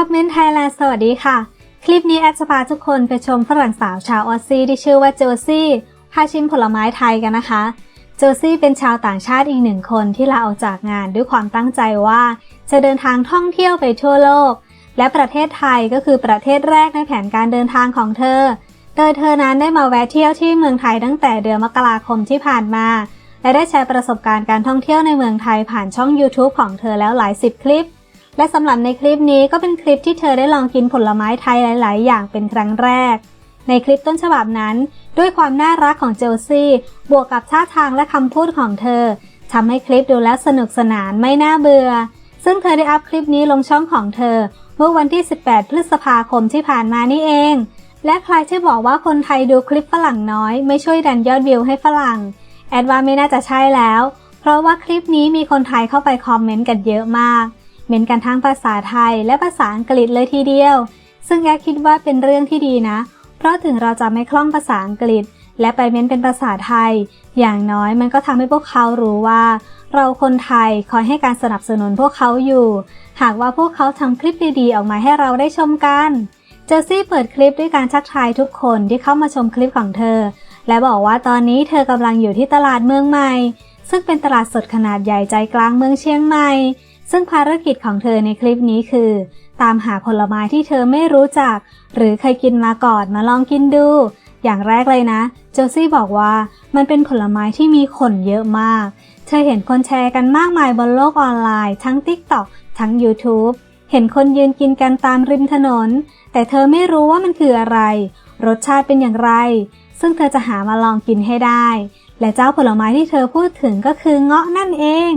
ท็อปเมนไทยแลนด์สวัสดีค่ะ คลิปนี้แอดจะพาทุกคนไปชมฝรั่งสาวชาวออสซี่ที่ชื่อว่าโจซี่พาชิมผลไม้ไทยกันนะคะ โจซี่เป็นชาวต่างชาติอีกหนึ่งคนที่ลาออกจากงานด้วยความตั้งใจว่า จะเดินทางท่องเที่ยวไปทั่วโลก และประเทศไทยก็คือประเทศแรกในแผนการเดินทางของเธอ โดยเธอนั้นได้มาแวะเที่ยวที่เมืองไทยตั้งแต่เดือนมกราคมที่ผ่านมา และได้แชร์ประสบการณ์การท่องเที่ยวในเมืองไทยผ่านช่อง YouTube ของเธอแล้วหลายสิบคลิป และสำหรับในคลิปนี้ก็เป็นคลิปที่เธอได้ลองกินผลไม้ไทยหลาย ๆ อย่างเป็นครั้งแรก ในคลิปต้นฉบับนั้น ด้วยความน่ารักของเจลซี่ บวกกับท่าทางและคำพูดของเธอทำให้คลิปดูแล้วสนุกสนานไม่น่าเบื่อ ซึ่งเธอได้อัพคลิปนี้ลงช่องของเธอ เมื่อวันที่ 18 พฤษภาคมที่ผ่านมานี่เอง และใครที่บอกว่าคนไทยดูคลิปฝรั่งน้อย ไม่ช่วยดันยอดวิวให้ฝรั่ง แอดว่าไม่น่าจะใช่แล้ว เพราะว่าคลิปนี้มีคนไทยเข้าไปคอมเมนต์กันเยอะมาก เม้นกันทั้งภาษาไทยและภาษาอังกฤษเลยทีเดียว ซึ่งแอคิดว่าเป็นเรื่องที่ดีนะ เพราะถึงเราจะไม่คล่องภาษาอังกฤษ และไปเม้นเป็นภาษาไทย อย่างน้อยมันก็ทำให้พวกเขารู้ว่า เราคนไทยคอยให้การสนับสนุนพวกเขาอยู่ หากว่าพวกเขาทำคลิปดีๆ ออกมาให้เราได้ชมกัน เจอซี่เปิดคลิปด้วยการชักทายทุกคนที่เข้ามาชมคลิปของเธอ และบอกว่าตอนนี้เธอกำลังอยู่ที่ตลาดเมืองใหม่ ซึ่งเป็นตลาดสดขนาดใหญ่ใจกลางเมืองเชียงใหม่ ซึ่งภารกิจของเธอในคลิปนี้คือ ตามหาผลไม้ที่เธอไม่รู้จัก หรือเคยกินมาก่อนมาลองกินดู อย่างแรกเลยนะ โจซี่บอกว่ามันเป็นผลไม้ที่มีขนเยอะมาก เธอเห็นคนแชร์กันมากมายบนโลกออนไลน์ ทั้ง TikTok ทั้ง YouTube เห็นคนยืนกินกันตามริมถนน แต่เธอไม่รู้ว่ามันคืออะไร รสชาติเป็นอย่างไร ซึ่งเธอจะหามาลองกินให้ได้ และเจ้าผลไม้ที่เธอพูดถึงก็คือเงาะนั่นเอง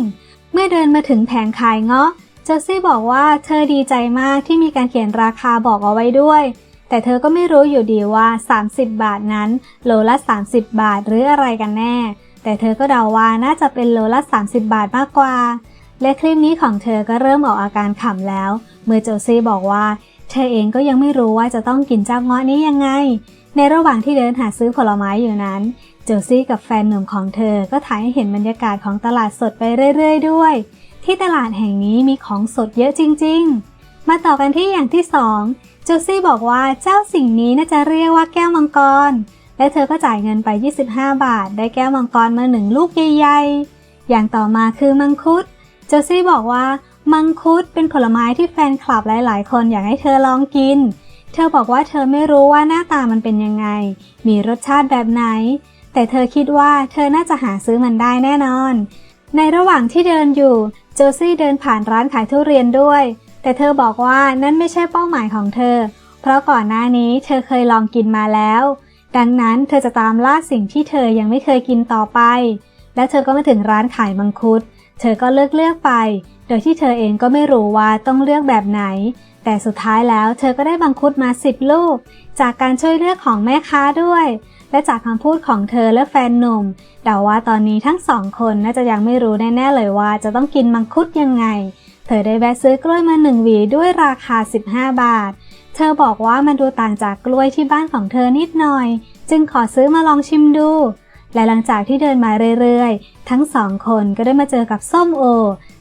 เมื่อเดินมาถึงแผงขายเงาะเจสซี่บอกว่าเธอดีใจมากที่มีการเขียนราคาบอกเอาไว้ด้วย แต่เธอก็ไม่รู้อยู่ดีว่า 30 บาทนั้น โลละ 30 บาทหรืออะไรกันแน่ แต่เธอก็เดาว่าน่าจะเป็นโลละ 30 บาทมากกว่า และคลิปนี้ของเธอก็เริ่มออกอาการขำแล้ว เมื่อโจซี่บอกว่า เธอเองก็ยังไม่รู้ว่าจะต้องกินเจ้าเงาะนี้ยังไง ในระหว่างที่เดินหาซื้อผลไม้อยู่นั้น โจซี่กับแฟนหนุ่มของเธอก็ถ่ายให้เห็นบรรยากาศของตลาดสดไปเรื่อยๆ ด้วย ที่ตลาดแห่งนี้มีของสดเยอะจริง ๆ มาต่อกันที่อย่างที่สองโจซี่บอกว่าเจ้าสิ่งนี้น่าจะเรียกว่าแก้วมังกร และเธอก็จ่ายเงินไป 25 บาท ได้แก้วมังกรมาหนึ่งลูกใหญ่ๆ อย่างต่อมาคือมังคุดโจซี่บอกว่ามังคุดเป็นผลไม้ที่แฟนคลับหลายๆ คนอยากให้เธอลองกิน เธอบอกว่าเธอไม่รู้ว่าหน้าตามันเป็นยังไง มีรสชาติแบบไหน แต่เธอคิดว่าเธอน่าจะหาซื้อมันได้แน่นอน ในระหว่างที่เดินอยู่ โจซี่เดินผ่านร้านขายทุเรียนด้วย แต่เธอบอกว่านั่นไม่ใช่เป้าหมายของเธอ เพราะก่อนหน้านี้เธอเคยลองกินมาแล้ว ดังนั้นเธอจะตามล่าสิ่งที่เธอยังไม่เคยกินต่อไป และเธอก็มาถึงร้านขายมังคุด เธอก็เลือกเลือกไป โดยที่เธอเองก็ไม่รู้ว่าต้องเลือกแบบไหน แต่สุดท้ายแล้วเธอก็ได้มังคุดมา10ลูก จากการช่วยเลือกของแม่ค้าด้วย และจากคำพูดของเธอและแฟนหนุ่มเดาว่าตอนนี้ทั้งสองคนน่าจะยังไม่รู้แน่ๆเลยว่าจะต้องกินมังคุดยังไง เธอได้แวะซื้อกล้วยมาหนึ่งหวีด้วยราคา 15 บาท เธอบอกว่ามันดูต่างจากกล้วยที่บ้านของเธอนิดหน่อย จึงขอซื้อมาลองชิมดู และหลังจากที่เดินมาเรื่อยๆ ทั้งสองคนก็ได้มาเจอกับส้มโอ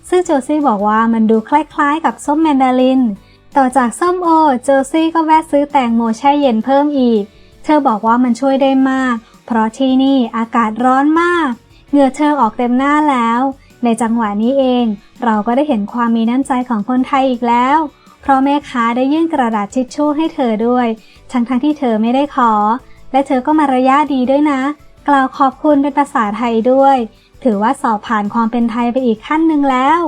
ซึ่งโจซี่บอกว่ามันดูคล้ายๆ กับส้มแมนดารินต่อจากส้มโอ โจซี่ก็แวะซื้อแตงโมแช่เย็นเพิ่มอีก เธอบอกว่ามันช่วยได้มาก เพราะที่นี่อากาศร้อนมาก เหงื่อเธอออกเต็มหน้าแล้ว ในจังหวะนี้เอง เราก็ได้เห็นความมีน้ำใจของคนไทยอีกแล้ว เพราะแม่ค้าได้ยื่นกระดาษทิชชู่ให้เธอด้วย ทั้งทั้งที่เธอไม่ได้ขอ และเธอก็มารยาดีด้วยนะ กล่าวขอบคุณเป็นภาษาไทยด้วย ถือว่าสอบผ่านความเป็นไทยไปอีกขั้นหนึ่งแล้ว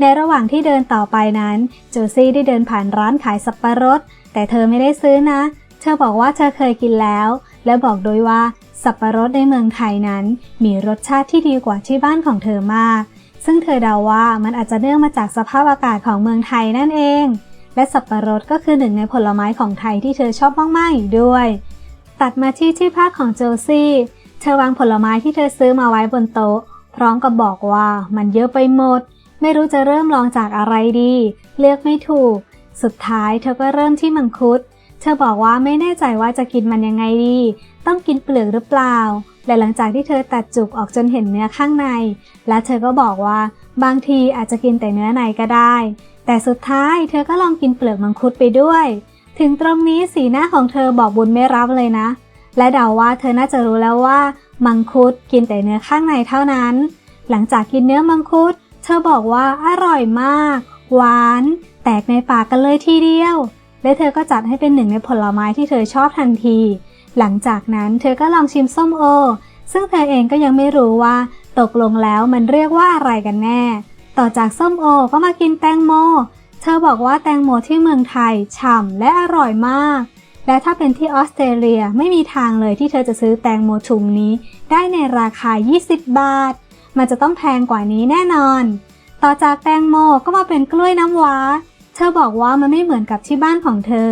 ในระหว่างที่เดินต่อไปนั้นโจซี่ได้เดินผ่านร้านขายสับปะรด แต่เธอไม่ได้ซื้อนะเเธอบอกว่าเธอเคยกินแล้ว และบอกโดยว่าสับปะรดในเมืองไทยนั้น มีรสชาติที่ดีกว่าที่บ้านของเธอมาก ซึ่งเธอเดาว่ามันอาจจะเนื่องมาจากสภาพอากาศของเมืองไทยนั่นเอง และสับปะรดก็คือหนึ่งในผลไม้ของไทยที่เธอชอบมากๆอีกด้วย ตัดมาที่ที่พักของโจซี่เธอวางผลไม้ที่เธอซื้อมาไว้บนโต๊ะ พร้อมกับบอกว่ามันเยอะไปหมด ไม่รู้จะเริ่มลองจากอะไรดี เลือกไม่ถูก สุดท้ายเธอก็เริ่มที่มังคุด ธอบอกว่าไม่แน่ใจว่าจะกินมันยังไงดี ต้องกินเปลือกหรือเปล่า และหลังจากที่เธอตัดจุกออกจนเห็นเนื้อข้างใน และเธอก็บอกว่าบางทีอาจจะกินแต่เนื้อในก็ได้ แต่สุดท้ายเธอก็ลองกินเปลือกมังคุดไปด้วย ถึงตรงนี้สีหน้าของเธอบอกบุญไม่รับเลยนะ และเดาว่าเธอน่าจะรู้แล้วว่า มังคุดกินแต่เนื้อข้างในเท่านั้น หลังจากกินเนื้อมังคุด เธอบอกว่าอร่อยมาก หวาน แตกในปากกันเลยทีเดียว และเธอก็จัดให้เป็นหนึ่งในผลไม้ที่เธอชอบทันที หลังจากนั้นเธอก็ลองชิมส้มโอ ซึ่งเธอเองก็ยังไม่รู้ว่า ตกลงแล้วมันเรียกว่าอะไรกันแน่ ต่อจากส้มโอก็มากินแตงโม เธอบอกว่าแตงโมที่เมืองไทยฉ่ำและอร่อยมาก และถ้าเป็นที่ออสเตรเลียไม่มีทางเลยที่เธอจะซื้อแตงโมถุงนี้ ได้ในราคา 20 บาท มันจะต้องแพงกว่านี้แน่นอน ต่อจากแตงโมก็มาเป็นกล้วยน้ำว้า เธอบอกว่ามันไม่เหมือนกับที่บ้านของเธอ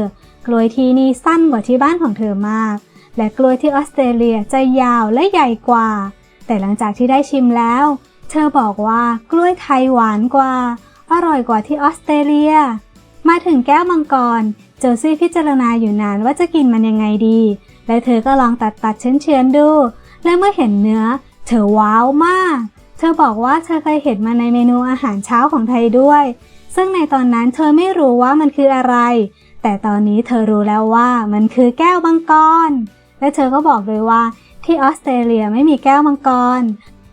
กล้วยที่นี่สั้นกว่าที่บ้านของเธอมาก และกล้วยที่ออสเตรเลียจะยาวและใหญ่กว่า แต่หลังจากที่ได้ชิมแล้ว เธอบอกว่ากล้วยไทยหวานกว่า อร่อยกว่าที่ออสเตรเลีย มาถึงแก้วมังกร โจซี่พิจารณาอยู่นานว่าจะกินมันยังไงดี และเธอก็ลองตัดตัดเชื้อเชือนๆดู และเมื่อเห็นเนื้อ เธอว้าวมาก เธอบอกว่าเธอเคยเห็นมาในเมนูอาหารเช้าของไทยด้วย ซึ่งในตอนนั้นเธอไม่รู้ว่ามันคืออะไร แต่ตอนนี้เธอรู้แล้วว่ามันคือแก้วมังกร และเธอก็บอกเลยว่าที่ออสเตรเลียไม่มีแก้วมังกร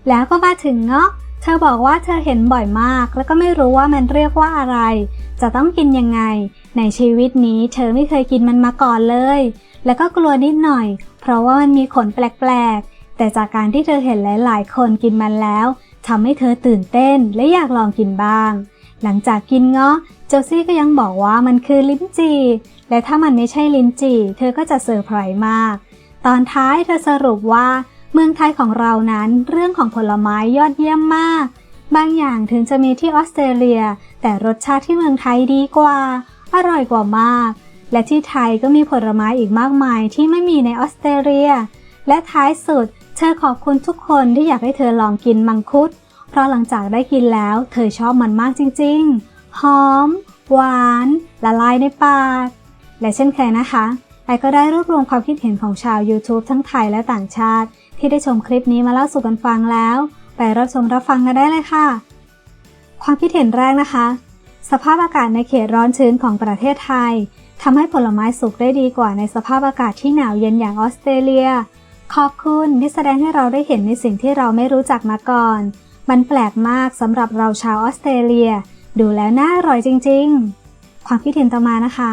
แล้วก็มาถึงเงาะ เธอบอกว่าเธอเห็นบ่อยมาก แล้วก็ไม่รู้ว่ามันเรียกว่าอะไร จะต้องกินยังไง ในชีวิตนี้เธอไม่เคยกินมันมาก่อนเลย แล้วก็กลัวนิดหน่อย เพราะว่ามันมีขนแปลกๆ แต่จากการที่เธอเห็นหลาย ๆ คนกินมันแล้วทำให้เธอตื่นเต้นและอยากลองกินบ้าง หลังจากกินเงาะโจซี่ก็ยังบอกว่ามันคือลิ้นจี่ และถ้ามันไม่ใช่ลิ้นจี่ เธอก็จะเซอร์ไพรส์มาก ตอนท้ายเธอสรุปว่า เมืองไทยของเรานั้นเรื่องของผลไม้ยอดเยี่ยมมาก บางอย่างถึงจะมีที่ออสเตรเลีย แต่รสชาติที่เมืองไทยดีกว่า อร่อยกว่ามาก และที่ไทยก็มีผลไม้อีกมากมายที่ไม่มีในออสเตรเลีย และท้ายสุด เธอขอบคุณทุกคนที่อยากให้เธอลองกินมังคุด เพราะหลังจากได้กินแล้วเธอชอบมันมากจริงๆ หอม หวาน ละลายในปาก และเช่นเคยนะคะไอก็ได้รวบรวมความคิดเห็นของชาว YouTube ทั้งไทยและต่างชาติ ที่ได้ชมคลิปนี้มาเล่าสู่กันฟังแล้ว ไปรับชมรับฟังกันได้เลยค่ะ ความคิดเห็นแรกนะคะ สภาพอากาศในเขตร้อนชื้นของประเทศไทยทำให้ผลไม้สุกได้ดีกว่าในสภาพอากาศที่หนาวเย็นอย่างออสเตรเลีย ขอบคุณที่แสดงให้เราได้เห็นในสิ่งที่เราไม่รู้จักมาก่อน มันแปลกมากสำหรับเราชาวออสเตรเลีย ดูแล้วน่าอร่อยจริงๆ ความคิดเห็นต่อมานะคะ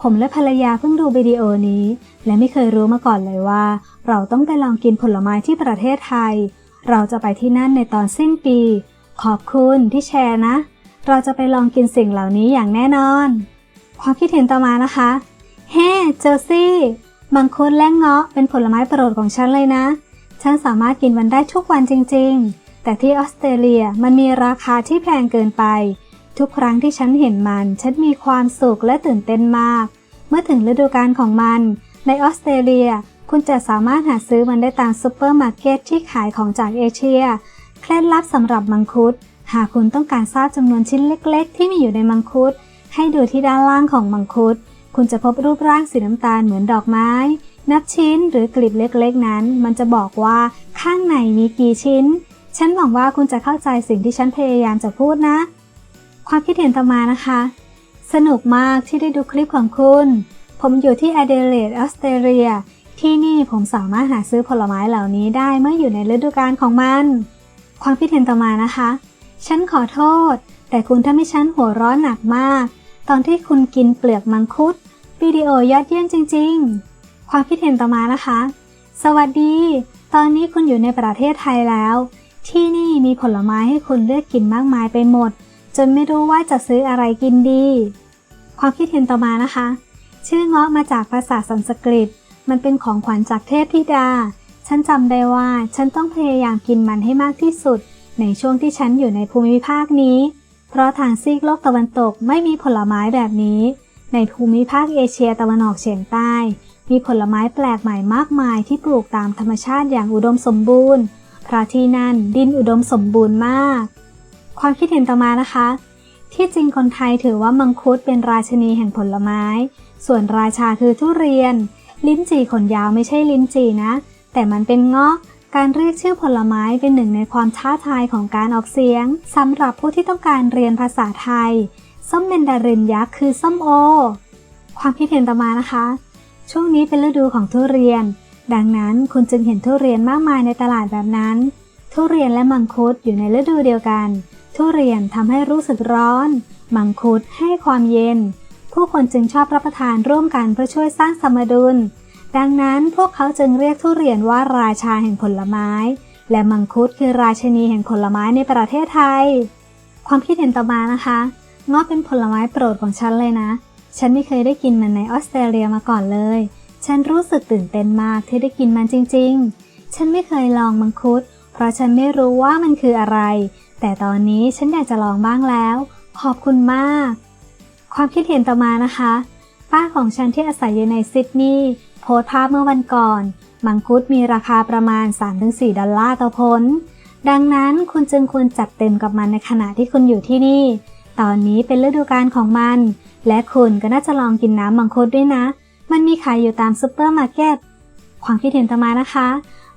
ผมและภรรยาเพิ่งดูวิดีโอนี้ และไม่เคยรู้มาก่อนเลยว่า เราต้องไปลองกินผลไม้ที่ประเทศไทย เราจะไปที่นั่นในตอนสิ้นปี ขอบคุณที่แชร์นะ เราจะไปลองกินสิ่งเหล่านี้อย่างแน่นอน ความคิดเห็นต่อมานะคะเฮ้เจอซี่มังคุดและเงาะเป็นผลไม้โปรดของฉันเลยนะ ฉันสามารถกินมันได้ทุกวันจริงๆ แต่ที่ออสเตรเลียมันมีราคาที่แพงเกินไป ทุกครั้งที่ฉันเห็นมัน ฉันมีความสุขและตื่นเต้นมาก เมื่อถึงฤดูกาลของมัน ในออสเตรเลีย คุณจะสามารถหาซื้อมันได้ตามซูเปอร์มาร์เก็ตที่ขายของจากเอเชีย เคล็ดลับสำหรับมังคุด หากคุณต้องการทราบจำนวนชิ้นเล็ก ๆ ที่มีอยู่ในมังคุด ให้ดูที่ด้านล่างของมังคุด คุณจะพบรูปร่างสีน้ำตาลเหมือนดอกไม้ นับชิ้นหรือกลีบเล็กๆ นั้น มันจะบอกว่าข้างในมีกี่ชิ้น ฉันหวังว่าคุณจะเข้าใจสิ่งที่ฉันพยายามจะพูดนะ ความคิดเห็นต่อมานะคะ สนุกมากที่ได้ดูคลิปของคุณ ผมอยู่ที่แอเดเลดออสเตรเลีย ที่นี่ผมสามารถหาซื้อผลไม้เหล่านี้ได้เมื่ออยู่ในฤดูกาลของมัน ความคิดเห็นต่อมานะคะ ฉันขอโทษ แต่คุณทำให้ฉันหัวร้อนหนักมาก ตอนที่คุณกินเปลือกมังคุดวิดีโอยอดเยี่ยมจริง ๆ ความคิดเห็นต่อมานะคะ สวัสดี ตอนนี้คุณอยู่ในประเทศไทยแล้ว ที่นี่มีผลไม้ให้คุณเลือกกินมากมายไปหมด จนไม่รู้ว่าจะซื้ออะไรกินดี ความคิดเห็นต่อมานะคะ ชื่อเงาะมาจากภาษาสันสกฤต มันเป็นของขวัญจากเทพธิดา ฉันจำได้ว่าฉันต้องพยายามกินมันให้มากที่สุด ในช่วงที่ฉันอยู่ในภูมิภาคนี้ เพราะทางซีกโลกตะวันตกไม่มีผลไม้แบบนี้ ในภูมิภาคเอเชียตะวันออกเฉียงใต้ มีผลไม้แปลกใหม่มากมายที่ปลูกตามธรรมชาติอย่างอุดมสมบูรณ์ เพราะที่นั่นดินอุดมสมบูรณ์มาก ความคิดเห็นต่อมานะคะ ที่จริงคนไทยถือว่ามังคุดเป็นราชนีแห่งผลไม้ ส่วนราชาคือทุเรียน ลิ้นจี่ขนยาวไม่ใช่ลิ้นจี่นะ แต่มันเป็นเงาะการเรียกชื่อผลไม้เป็นหนึ่งในความท้าทายของการออกเสียงสำหรับผู้ที่ต้องการเรียนภาษาไทย ส้มแมนดารินยักษ์คือส้มโอ ความคิดเห็นต่อมานะคะ ช่วงนี้เป็นฤดูของทุเรียน ดังนั้นคุณจึงเห็นทุเรียนมากมายในตลาดแบบนั้น ทุเรียนและมังคุดอยู่ในฤดูเดียวกัน ทุเรียนทำให้รู้สึกร้อน มังคุดให้ความเย็น ผู้คนจึงชอบรับประทานร่วมกันเพื่อช่วยสร้างสมดุล ดังนั้นพวกเขาจึงเรียกทุเรียนว่าราชาแห่งผลไม้ และมังคุดคือราชนีแห่งผลไม้ในประเทศไทย ความคิดเห็นต่อมานะคะงาะเป็นผลไม้โปรดของฉันเลยนะ ฉันไม่เคยได้กินมันในออสเตรเลียมาก่อนเลย ฉันรู้สึกตื่นเต้นมากที่ได้กินมันจริงๆ ฉันไม่เคยลองมังคุด เพราะฉันไม่รู้ว่ามันคืออะไร แต่ตอนนี้ฉันอยากจะลองบ้างแล้ว ขอบคุณมาก ความคิดเห็นต่อมานะคะ ป้าของฉันที่อาศัยอยู่ในซิดนีย์โพสต์ภาพเมื่อวันก่อน มังคุดมีราคาประมาณ 3-4 ดอลลาร์ต่อผล ดังนั้นคุณจึงควรจัดเต็มกับมันในขณะที่คุณอยู่ที่นี่ ตอนนี้เป็นฤดูกาลของมัน และคุณก็น่าจะลองกินน้ำมังคุดด้วยนะ มันมีขายอยู่ตามซูเปอร์มาร์เก็ต ความคิดเห็นต่อมานะคะ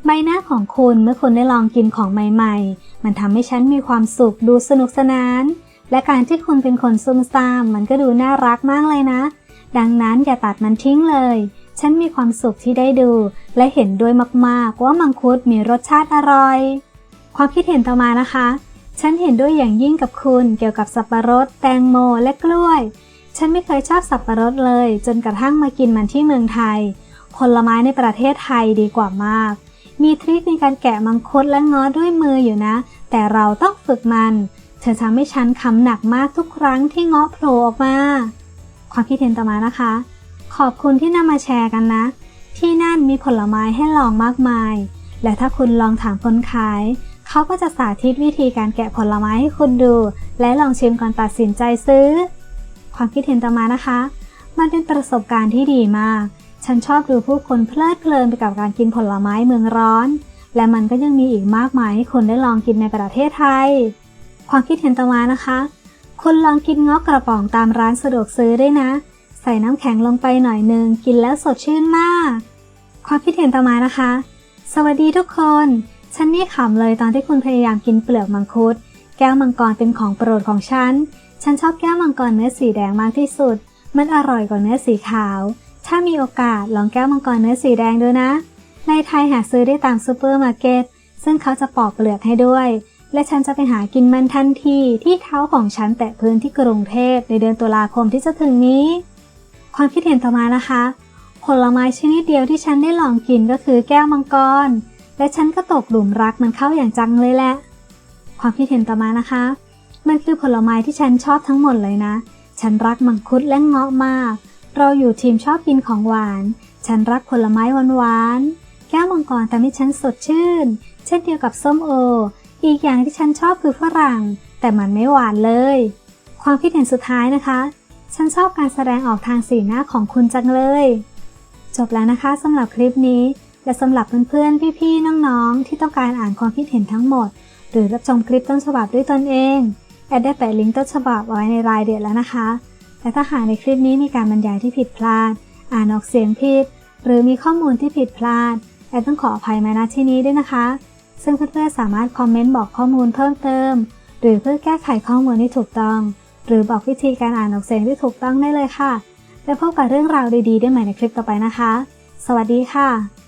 ใบหน้าของคุณเมื่อคุณได้ลองกินของใหม่ๆ มันทำให้ฉันมีความสุขดูสนุกสนาน และการที่คุณเป็นคนซุ่มซ่ามมันก็ดูน่ารักมากเลยนะ ดังนั้นอย่าตัดมันทิ้งเลย ฉันมีความสุขที่ได้ดู และเห็นด้วยมากๆ ว่ามังคุดมีรสชาติอร่อย ความคิดเห็นต่อมานะคะ ฉันเห็นด้วยอย่างยิ่งกับคุณเกี่ยวกับสับปะรด แตงโม และกล้วย ฉันไม่เคยชอบสับปะรดเลย จนกระทั่งมากินมันที่เมืองไทย ผลไม้ในประเทศไทยดีกว่ามาก มีทริคในการแกะมังคุดและง้อด้วยมืออยู่นะ แต่เราต้องฝึกมัน เธอทำให้ฉันคำหนักมากทุกครั้งที่เงาะโผล่ออกมา ความคิดเห็นต่อมานะคะ ขอบคุณที่นำมาแชร์กันนะ ที่นั่นมีผลไม้ให้ลองมากมาย และถ้าคุณลองถามคนขายเขาก็จะสาธิตวิธีการแกะผลไม้ให้คุณดู และลองชิมก่อนตัดสินใจซื้อ ความคิดเห็นต่อมานะคะ มันเป็นประสบการณ์ที่ดีมาก ฉันชอบดูผู้คนเพลิดเพลินไปกับการกินผลไม้เมืองร้อน และมันก็ยังมีอีกมากมายให้คนได้ลองกินในประเทศไทย ความคิดเห็นต่อมานะคะคุณลองกินงาะกระป๋องตามร้านสะดวกซื้อได้นะ ใส่น้ำแข็งลงไปหน่อยหนึ่งกินแล้วสดชื่นมาก ความคิดเห็นต่อมานะคะ สวัสดีทุกคน ฉันนี่ขำเลยตอนที่คุณพยายามกินเปลือกมังคุด แก้วมังกรเป็นของโปรดของฉัน ฉันชอบแก้วมังกรเนื้อสีแดงมากที่สุด มันอร่อยกว่าเนื้อสีขาว ถ้ามีโอกาสลองแก้วมังกรเนื้อสีแดงดูนะ ในไทยหาซื้อได้ตามซูเปอร์มาร์เก็ต ซึ่งเขาจะปอกเปลือกให้ด้วย และฉันจะไปหากินมันทันทีที่เท้าของฉันแตะพื้นที่กรุงเทพในเดือนตุลาคมที่จะถึงนี้ ความคิดเห็นต่อมานะคะ ผลไม้ชนิดเดียวที่ฉันได้ลองกินก็คือแก้วมังกร และฉันก็ตกหลุมรักมันเข้าอย่างจังเลยแหละ ความคิดเห็นต่อมานะคะ มันคือผลไม้ที่ฉันชอบทั้งหมดเลยนะ ฉันรักมังคุดและเงาะมาก เราอยู่ทีมชอบกินของหวาน ฉันรักผลไม้หวานๆ แก้วมังกรทำให้ฉันสดชื่น เช่นเดียวกับส้มโอ อีกอย่างที่ฉันชอบคือฝรั่ง แต่มันไม่หวานเลย ความคิดเห็นสุดท้ายนะคะ ฉันชอบการแสดงออกทางสีหน้าของคุณจังเลย จบแล้วนะคะสำหรับคลิปนี้และสำหรับเพื่อนๆ พี่ๆ น้องๆ ที่ต้องการอ่านความคิดเห็นทั้งหมด หรือรับชมคลิปต้นฉบับด้วยตนเอง แอดได้แปะลิงก์ต้นฉบับเอาไว้ในรายเดือนแล้วนะคะ และถ้าหากในคลิปนี้มีการบรรยายที่ผิดพลาด อ่านออกเสียงผิด หรือมีข้อมูลที่ผิดพลาด แอดต้องขออภัยมาณที่นี้ด้วยนะคะ ซึ่งเพื่อนๆสามารถคอมเมนต์บอกข้อมูลเพิ่มเติม หรือเพื่อแก้ไขข้อมูลที่ถูกต้อง หรือบอกวิธีการอ่านออกเสียงที่ถูกต้องได้เลยค่ะ แล้วพบกับเรื่องราวดีๆ ได้ใหม่ในคลิปต่อไปนะคะ สวัสดีค่ะ